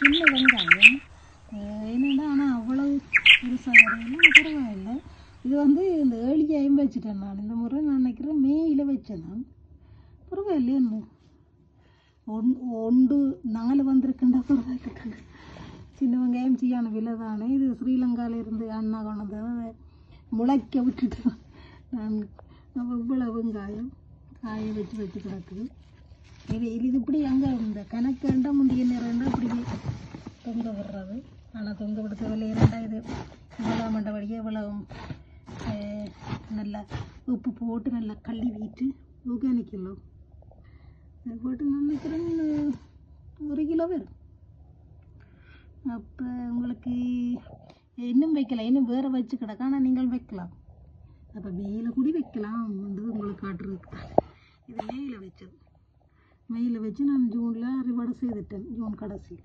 சின்ன வெங்காயம். என்னென்னா ஆனால் அவ்வளவு பெருசாக வரையெல்லாம் பரவாயில்லை. இது வந்து இந்த ஏழியாயும் வச்சுட்டேன் நான். இந்த முறை நான் நினைக்கிறேன் மேயில் வச்சேன் நான். பரவாயில்லையே என்ன ஒன் ஒன்று நாலு வந்திருக்குண்டா பரவாயில்லை சின்ன வெங்காயம் சீயான விலை தானே. இது ஸ்ரீலங்கால இருந்து அண்ணா கொண்டு வந்ததை முளைக்க விட்டுட்டு நான். இவ்வளவு வெங்காயம் காய வச்சு வச்சு கிடக்குது. இது இது இப்படி அங்கே இந்த கணக்கு ரெண்டா முந்திய நேரம் இப்படி தொங்க விடுறது? ஆனால் தொங்க விடுத்த விலை இரண்டா இது இவ்வளோ மண்டபடியே இவ்வளோ நல்லா உப்பு போட்டு நல்லா கள்ளி வீட்டு ஆர்கானிக் கிலோ அது போட்டு நினைக்கிறேன் ஒரு கிலோ வரும். அப்போ உங்களுக்கு இன்னும் வைக்கலாம். இன்னும் வேறு வச்சு கிடக்கு. ஆனால் நீங்கள் வைக்கலாம். அப்போ மேலே கூடி வைக்கலாம். வந்து உங்களுக்கு காட்டுறதுக்கு. தான் இது மேலே வச்சது. மெயில் வச்சு நான் ஜூனில் அறுவடை செய்துட்டேன் ஜூன் கடைசியில்.